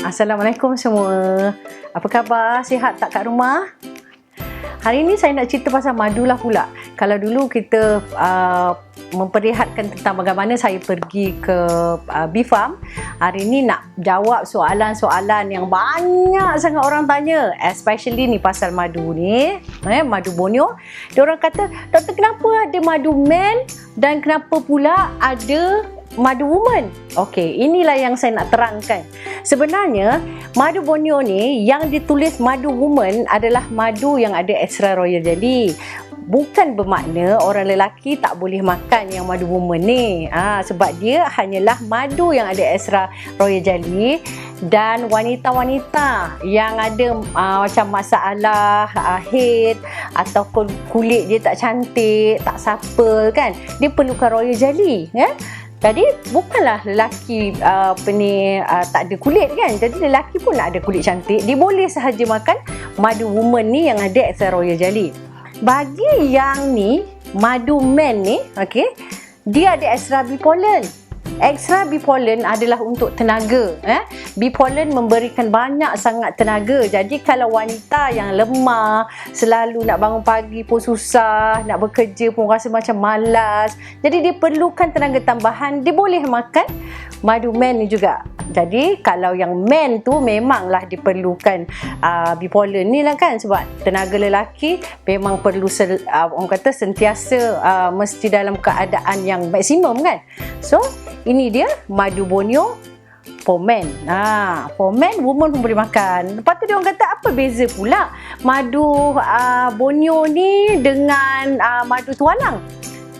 Assalamualaikum semua. Apa khabar? Sihat tak kat rumah? Hari ini saya nak cerita pasal madu lah pula. Kalau dulu kita uh, memperlihatkan tentang bagaimana saya pergi ke uh, bee farm, hari ini nak jawab soalan-soalan yang banyak sangat orang tanya. Especially ni pasal madu ni, eh, madu Borneo. Dia orang kata, doktor kenapa ada madu men dan kenapa pula ada madu woman? Okey, inilah yang saya nak terangkan. Sebenarnya, madu Borneo ni yang ditulis madu woman adalah madu yang ada extra royal jelly. Bukan bermakna orang lelaki tak boleh makan yang madu woman ni. Ha, sebab dia hanyalah madu yang ada extra royal jelly dan wanita-wanita yang ada uh, macam masalah uh, head atau kulit dia tak cantik, tak supple kan. Dia perlukan royal jelly, ya. Jadi bukanlah lelaki uh, apa ni uh, tak ada kulit kan. Jadi lelaki pun nak ada kulit cantik. Dia boleh sahaja makan madu woman ni yang ada extra royal jelly. Bagi yang ni madu men ni, okey, dia ada extra bee pollen. Extra bee pollen adalah untuk tenaga. Eh? Bee pollen memberikan banyak sangat tenaga. Jadi kalau wanita yang lemah, selalu nak bangun pagi pun susah, nak bekerja pun rasa macam malas. Jadi dia perlukan tenaga tambahan, dia boleh makan madu men ni juga. Jadi kalau yang men tu memanglah diperlukan uh, bee pollen ni lah kan sebab tenaga lelaki memang perlu sel, uh, orang kata sentiasa uh, mesti dalam keadaan yang maksimum kan. So ini dia madu Borneo for men. Ha, for men, woman pun boleh makan. Lepas tu dia orang kata apa beza pula madu uh, Borneo ni dengan uh, madu tualang?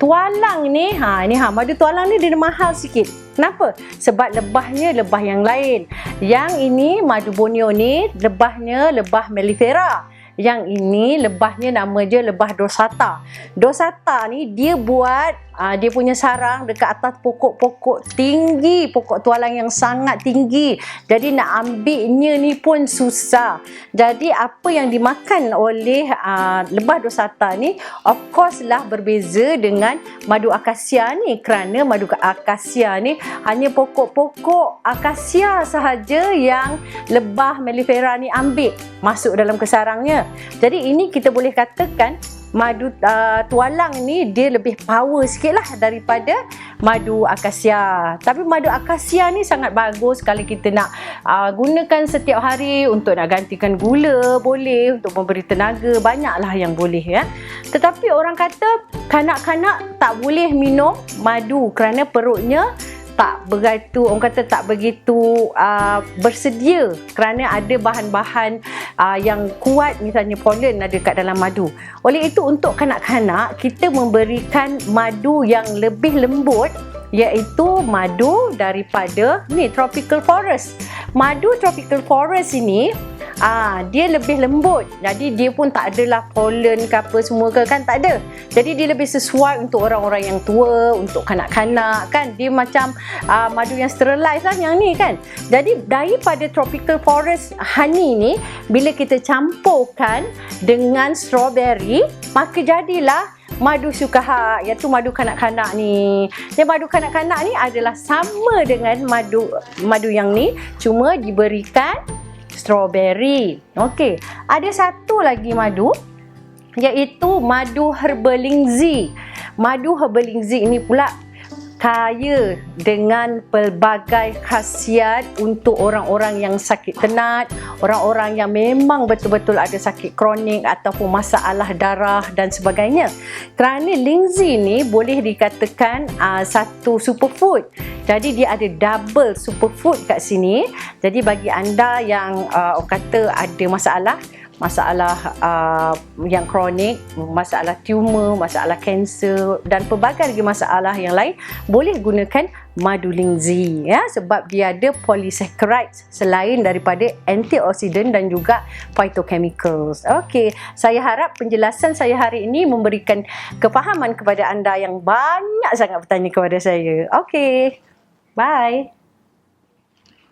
Tualang ni, ha ni ha madu tualang ni dia mahal sikit. Kenapa? Sebab lebahnya lebah yang lain. Yang ini madu Borneo ni lebahnya lebah mellifera. Yang ini lebahnya nama dia lebah dosata. Dosata ni dia buat uh, dia punya sarang dekat atas pokok-pokok tinggi, pokok tualang yang sangat tinggi. Jadi nak ambilnya ni pun susah. Jadi apa yang dimakan oleh uh, lebah dosata ni of course lah berbeza dengan madu akasia ni kerana madu akasia ni hanya pokok-pokok akasia sahaja yang lebah mellifera ni ambil masuk dalam kesarangnya. Jadi ini kita boleh katakan madu uh, tualang ni dia lebih power sikit lah daripada madu akasia. Tapi madu akasia ni sangat bagus kalau kita nak uh, gunakan setiap hari untuk nak gantikan gula boleh, untuk memberi tenaga banyaklah yang boleh ya. Tetapi orang kata kanak-kanak tak boleh minum madu kerana perutnya tak begitu orang kata tak begitu uh, bersedia kerana ada bahan-bahan uh, yang kuat misalnya pollen ada kat dalam madu. Oleh itu untuk kanak-kanak kita memberikan madu yang lebih lembut iaitu madu daripada ni tropical forest. Madu tropical forest ini Ah, dia lebih lembut. Jadi dia pun tak adalah pollen ke apa semua ke kan tak ada. Jadi dia lebih sesuai untuk orang-orang yang tua, untuk kanak-kanak kan. Dia macam ah, madu yang sterilized lah yang ni kan. Jadi daripada tropical forest honey ni bila kita campurkan dengan strawberry, maka jadilah madu sukaha iaitu madu kanak-kanak ni. Dan madu kanak-kanak ni adalah sama dengan madu madu yang ni cuma diberikan strawberry. Okey, ada satu lagi madu iaitu madu herbelingzi. Madu herbelingzi ini pula kaya dengan pelbagai khasiat untuk orang-orang yang sakit tenat, orang-orang yang memang betul-betul ada sakit kronik ataupun masalah darah dan sebagainya. Kerana lingzi ni boleh dikatakan uh, satu superfood. Jadi dia ada double superfood kat sini. Jadi bagi anda yang uh, kata ada masalah masalah uh, yang kronik, masalah tumor, masalah kanser dan pelbagai lagi masalah yang lain boleh gunakan madu lingzi ya sebab dia ada polysaccharides selain daripada antioksidan dan juga phytochemicals. Okey, saya harap penjelasan saya hari ini memberikan kefahaman kepada anda yang banyak sangat bertanya kepada saya. Okey. Bye.